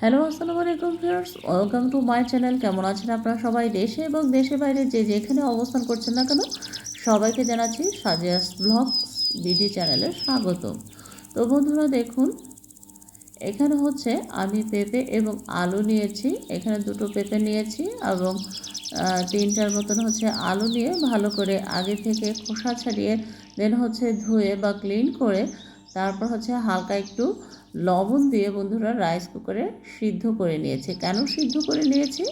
Hello আসসালামু আলাইকুম viewers welcome to my channel কেমন আছেন আপনারা সবাই? দেশে এবং দেশের বাইরে যে যেখানে অবস্থান করছেন না কেন, সবাইকে জানাচ্ছি সাজিয়াস ব্লগ বিডি চ্যানেলে স্বাগত তো বন্ধুরা, দেখুন, এখানে হচ্ছে আমি পেঁপে এবং আলু নিয়েছি। এখানে দুটো পেঁপে নিয়েছি এবং তিনটার মতন হচ্ছে আলু নিয়ে ভালো করে আগে থেকে খোসা ছাড়িয়ে দেন হচ্ছে ধুয়ে বা ক্লিন করে তারপর হচ্ছে হালকা একটু লবণ দিয়ে বন্ধুরা রাইস কুকারে সিদ্ধ করে নিয়েছে। কেন সিদ্ধ করে নিয়েছি?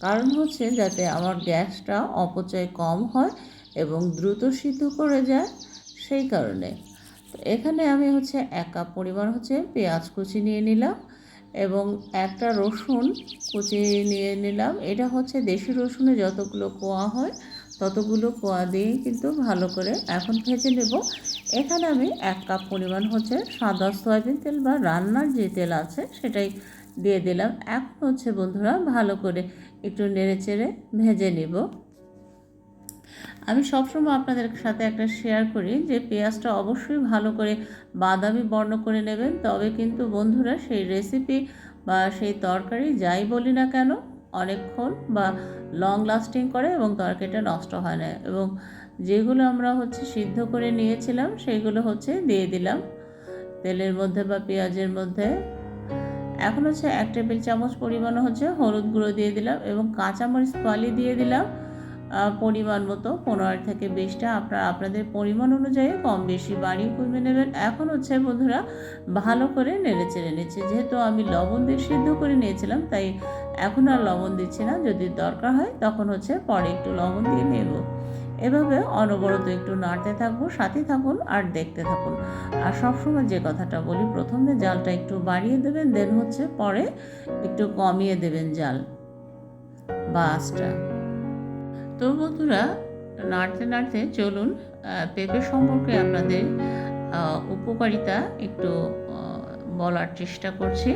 কারণ হচ্ছে যাতে আমার গ্যাসটা অপচয় কম হয় এবং দ্রুত সিদ্ধ করে যায়, সেই কারণে। তো এখানে আমি হচ্ছে এক কাপ পরিমাণ হচ্ছে পেঁয়াজ কুচি নিয়ে নিলাম এবং একটা রসুন কুচি নিয়ে নিলাম। এটা হচ্ছে দেশি রসুনে যতগুলো কোয়া হয় ততগুলো কোয়া দিয়ে কিন্তু ভালো করে এখন ভেজে নেব। এখানে আমি এক কাপ পরিমাণ হচ্ছে সাদা সয়াবিন তেল বা রান্নার যে তেল আছে সেটাই দিয়ে দিলাম। এখন হচ্ছে বন্ধুরা ভালো করে একটু নেড়ে চেড়ে ভেজে নেব। আমি সবসময় আপনাদের সাথে একটা শেয়ার করি যে পেঁয়াজটা অবশ্যই ভালো করে বাদামি বর্ণ করে নেবেন। তবে কিন্তু বন্ধুরা সেই রেসিপি বা সেই তরকারি যাই বলি না কেন অনেকক্ষণ বা লং লাস্টিং করে এবং তরকারিটা নষ্ট হয় না। এবং যেগুলো আমরা হচ্ছে সিদ্ধ করে নিয়েছিলাম সেইগুলো হচ্ছে দিয়ে দিলাম তেলের মধ্যে বা পেঁয়াজের মধ্যে। এখন হচ্ছে এক টেবিল চামচ পরিমাণ হচ্ছে হলুদ গুঁড়ো দিয়ে দিলাম এবং কাঁচামরিচ ফালি দিয়ে দিলাম। পরিমাণ মতো পনেরো থেকে বিশটা। আপনারা, আপনাদের পরিমাণ অনুযায়ী কম বেশি বাড়িয়ে কমে নেবেন। এখন হচ্ছে বন্ধুরা, ভালো করে নেড়ে চেড়ে নিচ্ছে। যেহেতু আমি লবণ দিয়ে সিদ্ধ করে নিয়েছিলাম, তাই এখন আর লবণ দিচ্ছি না। যদি দরকার হয়, তখন হচ্ছে পরে একটু লবণ দিয়ে নেব। এভাবে অনবরত একটু নাড়তে থাকব, সাথে থাকুন আর দেখতে থাকুন। আর সবসময় যে কথাটা বলি, প্রথমে জালটা একটু বাড়িয়ে দেবেন, দেন হচ্ছে পরে একটু কমিয়ে দেবেন জাল বা আঁচটা। তো বন্ধুরা, নাড়তে নাড়তে চলুন পেঁপে সম্পর্কে আপনাদের উপকারিতা একটু বলার চেষ্টা করছি।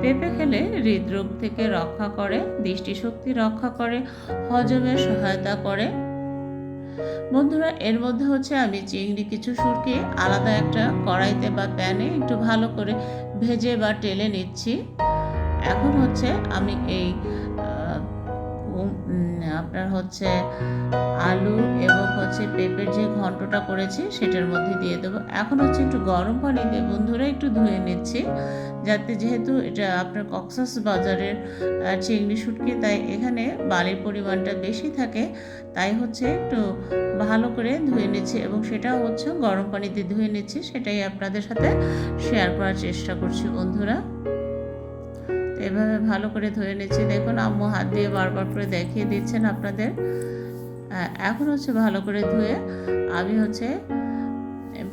পেঁপে খেলে হৃদরোগ থেকে রক্ষা করে, দৃষ্টিশক্তি রক্ষা করে, হজমে সহায়তা করে। বন্ধুরা, এর মধ্যে হচ্ছে আমি চিংড়ি, কিছু সুরকে, আলাদা একটা কড়াইতে বা প্যানে একটু ভালো করে ভেজে বা টেলে নিচ্ছি। এখন হচ্ছে আমি এই আপনার হচ্ছে আলু এবং হচ্ছে পেঁপের যে ঘন্টটা করেছি সেটার মধ্যে দিয়ে দেবো। এখন হচ্ছে একটু গরম পানি দিয়ে বন্ধুরা একটু ধুয়ে নিচ্ছি, যাতে যেহেতু এটা আপনার কক্সাস বাজারের চিংড়ি শুটকি, তাই এখানে বালির পরিমাণটা বেশি থাকে, তাই হচ্ছে একটু ভালো করে ধুয়ে নিচ্ছি এবং সেটাও হচ্ছে গরম পানিতে ধুয়ে নিচ্ছি, সেটাই আপনাদের সাথে শেয়ার করার চেষ্টা করছি বন্ধুরা। এভাবে ভালো করে ধুয়ে নিচ্ছি। দেখুন, আম্মু হাত দিয়ে বারবার করে দেখিয়ে দিচ্ছেন আপনাদের। এখন হচ্ছে ভালো করে ধুয়ে আমি হচ্ছে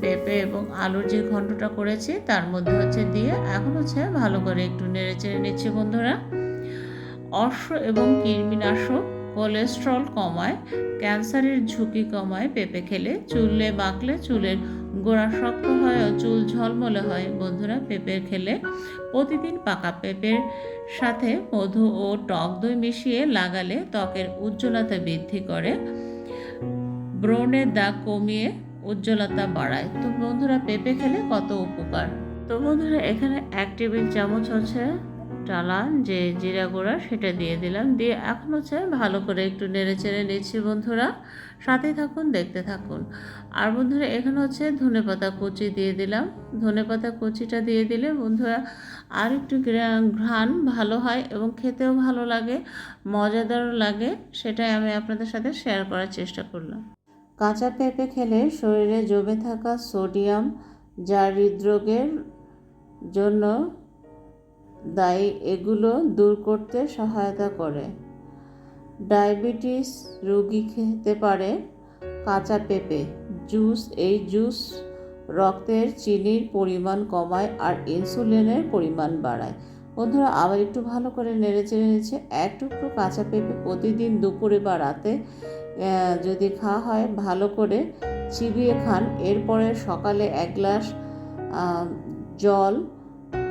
পেঁপে এবং আলুর যে ঘন্টটা করেছি, তার মধ্যে হচ্ছে দিয়ে এখন হচ্ছে ভালো করে একটু নেড়ে চেড়ে নিচ্ছি বন্ধুরা। অশ্ব এবং কৃমিনাশক কোলেস্ট্রল কমায়, ক্যান্সারের ঝুঁকি কমায় পেঁপে খেলে। চুলে বাঁকলে চুলের গোড়া শক্ত হয় ও চুল ঝলমলে হয়। বন্ধুরা পেঁপে খেলে প্রতিদিন পাকা পেঁপের সাথে মধু ও টক দই মিশিয়ে লাগালে ত্বকের উজ্জ্বলতা বৃদ্ধি করে ব্রণের দাগ কমিয়ে উজ্জ্বলতা বাড়ায়। তো বন্ধুরা, পেঁপে খেলে কত উপকার? তো বন্ধুরা, এখানে এক টেবিল চামচ হচ্ছে টালা, যে জিরা গুঁড়া সেটা দিয়ে দিলাম। দিয়ে এখন হচ্ছে ভালো করে একটু নেড়ে চেড়ে নিচ্ছি বন্ধুরা। সাথে থাকুন, দেখতে থাকুন। আর বন্ধুরা, এখানে হচ্ছে ধনেপাতা কুচি দিয়ে দিলাম। ধনেপাতা কুচিটা দিয়ে দিলে বন্ধুরা আর একটু ঘ্রাণ ভালো হয় এবং খেতেও ভালো লাগে, মজাদারও লাগে। সেটাই আমি আপনাদের সাথে শেয়ার করার চেষ্টা করলাম। কাঁচা পেঁপে খেলে শরীরে জমে থাকা সোডিয়াম যা হৃদরোগের জন্য দায়ী এগুলো দূর করতে সহায়তা করে। ডায়াবেটিস রোগী খেতে পারে কাঁচা পেঁপে, জুস, এই জুস রক্তের চিনির পরিমাণ কমায় আর ইনসুলিনের পরিমাণ বাড়ায়। বন্ধুরা, আবার একটু ভালো করে নেড়ে চেড়ে নিচ্ছে। এক টুকরো কাঁচা পেঁপে প্রতিদিন দুপুরে বা রাতে যদি খাওয়া হয়, ভালো করে চিবিয়ে খান। এরপরে সকালে এক গ্লাস জল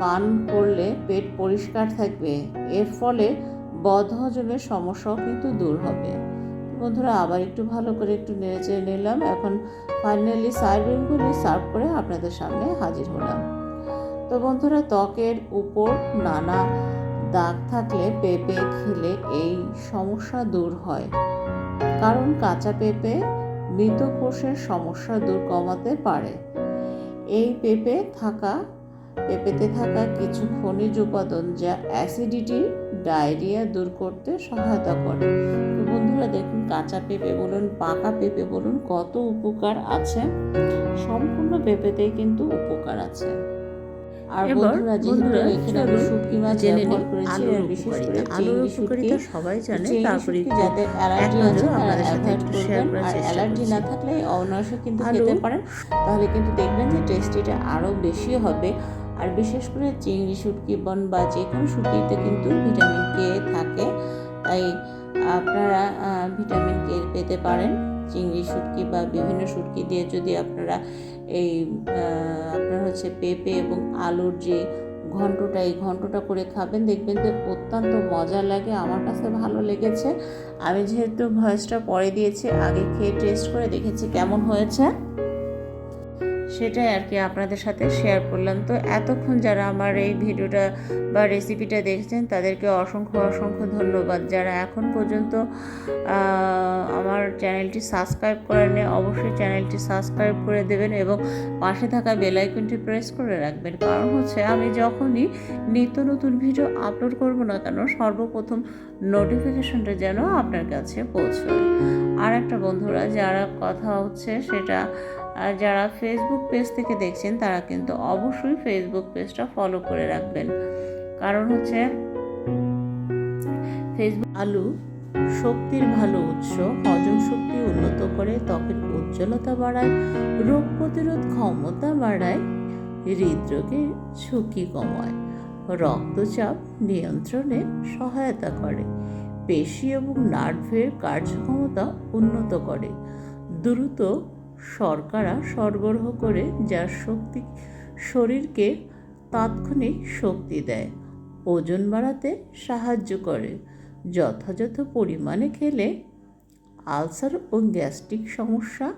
পান করলে পেট পরিষ্কার থাকবে। এর ফলে বদহজমের সমস্যাও কিন্তু দূর হবে। বন্ধুরা, আবার একটু ভালো করে একটু নেড়ে চেড়ে নিলাম। এখন ফাইনালি সার্ভিংগুলি সার্ভ করে আপনাদের সামনে হাজির হলাম। তো বন্ধুরা, ত্বকের উপর নানা দাগ থাকলে পেঁপে খেলে এই সমস্যা দূর হয়। কারণ কাঁচা পেঁপে মৃত কোষের সমস্যা দূর কমাতে পারে। এই পেঁপে থাকা পেঁপেতে থাকা কিছু খনিজ উপাদান যা অ্যাসিডিটি ডায়রিয়া দূর করতে সহায়তা করে। তো বন্ধুরা দেখুন কাঁচা পেঁপে বলুন পাকা পেঁপে বলুন কত উপকার আছে। সম্পূর্ণ পেঁপেতেই কিন্তু উপকার আছে। আর বন্ধুরা যেহেতু এখানে আমি শুটকি মাছ ব্যবহার করেছি আর বিশেষ করে চিংড়ি শুটকি সবাই জানে তারপরে যাদের অ্যালার্জি আছে তারা অ্যাভয়েড করবেন আর অ্যালার্জি না থাকলে অনায়াসে কিন্তু খেতে পারেন। তাহলে কিন্তু দেখবেন যে টেস্টিটা আরও বেশি হবে। আর বিশেষ করে চিংড়ি, শুটকি, বন বা যে কোনো শুটকিতে কিন্তু ভিটামিন কে থাকে। তাই আপনারা ভিটামিন কে পেতে পারেন। চিংড়ি, শুটকি বা বিভিন্ন শুটকি দিয়ে যদি আপনারা এই আপনার হচ্ছে পেঁপে এবং আলুর যে ঘন্টটা, এই ঘন্টটা করে খাবেন, দেখবেন যে অত্যন্ত মজা লাগে। আমার কাছে ভালো লেগেছে। আমি যেহেতু ভয়েসটা পরে দিয়েছি, আগে খেয়ে টেস্ট করে দেখেছি কেমন হয়েছে। সেটাই আর কি আপনাদের সাথে শেয়ার করলাম। তো এতক্ষণ যারা আমার এই ভিডিওটা বা রেসিপিটা দেখছেন, তাদেরকে অসংখ্য অসংখ্য ধন্যবাদ। যারা এখন পর্যন্ত আমার চ্যানেলটি সাবস্ক্রাইব করেনি অবশ্যই চ্যানেলটি সাবস্ক্রাইব করে দেবেন এবং পাশে থাকা বেল আইকনটি প্রেস করে রাখবেন। কারণ হচ্ছে আমি যখনই নিত্য নতুন ভিডিও আপলোড করব না কেন, সর্বপ্রথম নোটিফিকেশনটা যেন আপনার কাছে পৌঁছয়। আর একটা বন্ধুরা, যারা কথা হচ্ছে সেটা আর যারা ফেসবুক পেজ থেকে দেখছেন, তারা কিন্তু অবশ্যই ফেসবুক পেজটা ফলো করে রাখবেন। কারণ হচ্ছে ফেসবুক আলু শক্তির ভালো উৎস, হজম শক্তি উন্নত করে, ত্বকের উজ্জ্বলতা বাড়ায়, রোগ প্রতিরোধ ক্ষমতা বাড়ায় হৃদরোগের ঝুঁকি কমায়, রক্তচাপ নিয়ন্ত্রণে সহায়তা করে, পেশি এবং নার্ভের কার্যক্ষমতা উন্নত করে, দ্রুত শর্করা সরবরাহ করে যা শক্তি, শরীরকে তাৎক্ষণিক শক্তি দেয়। ওজন বাড়াতে সাহায্য করে। যথাযথ পরিমাণে খেলে আলসার ও গ্যাস্ট্রিক সমস্যা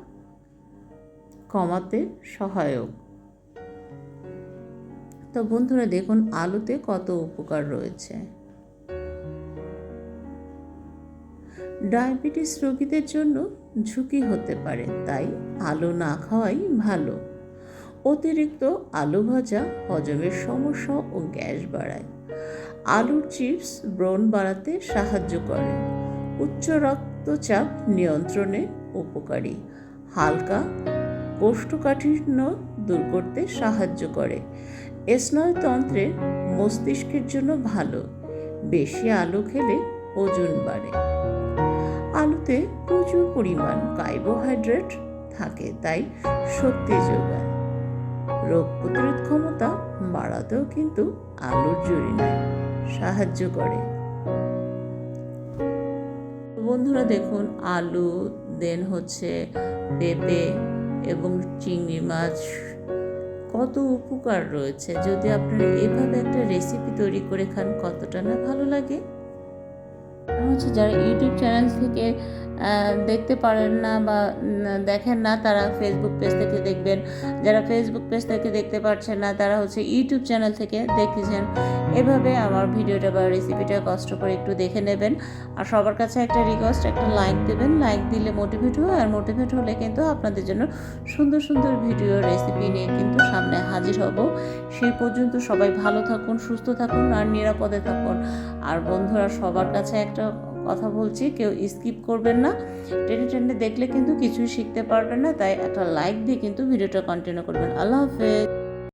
কমাতে সহায়ক। তো বন্ধুরা, দেখুন, আলুতে কত উপকার রয়েছে। ডায়াবেটিস রোগীদের জন্য ঝুঁকি হতে পারে, তাই আলো না খাওয়াই ভালো। অতিরিক্ত আলু ভাজা হজমের সমস্যা ও গ্যাস বাড়ায়। আলুর চিপস ব্রণ বাড়াতে সাহায্য করে। উচ্চ রক্তচাপ নিয়ন্ত্রণে উপকারী। হালকা কোষ্ঠকাঠিন্য দূর করতে সাহায্য করে। স্নায়ুতন্ত্রে মস্তিষ্কের জন্য ভালো। বেশি আলু খেলে ওজন বাড়ে। আলুতে প্রচুর পরিমাণ কার্বোহাইড্রেট থাকে, তাই শক্তি যোগায়। রোগ প্রতিরোধ ক্ষমতা বাড়াতেও কিন্তু আলুর জুড়ি নেয় সাহায্য করে। বন্ধুরা দেখুন, আলু, দেন হচ্ছে পেঁপে এবং চিংড়ি মাছ, কত উপকার রয়েছে। যদি আপনারা এভাবে একটা রেসিপি তৈরি করে খান, কতটা না ভালো লাগে? হচ্ছে যারা ইউটিউব চ্যানেল থেকে দেখতে পারেন না বা দেখেন না, তারা ফেসবুক পেজ থেকে দেখবেন। যারা ফেসবুক পেজ থেকে দেখতে পারছেন না, তারা হচ্ছে ইউটিউব চ্যানেল থেকে দেখেছেন। এভাবে আমার ভিডিওটা বা রেসিপিটা কষ্ট করে একটু দেখে নেবেন। আর সবার কাছে একটা রিকোয়েস্ট একটা লাইক দেবেন। লাইক দিলে মোটিভেট হয়, আর মোটিভেট হলে কিন্তু আপনাদের জন্য সুন্দর সুন্দর ভিডিও রেসিপি নিয়ে কিন্তু সামনে হাজির হব। সেই পর্যন্ত সবাই ভালো থাকুন, সুস্থ থাকুন, আর নিরাপদে থাকুন। আর বন্ধুরা, সবার কাছে একটা কথা বলছি, কেউ স্কিপ করবেন না। টেনে টেনে দেখলে কিন্তু কিছুই শিখতে পারবেন না, তাই একটা লাইক দিয়ে কিন্তু ভিডিওটা কন্টিনিউ করবেন। আল্লাহ হাফেজ।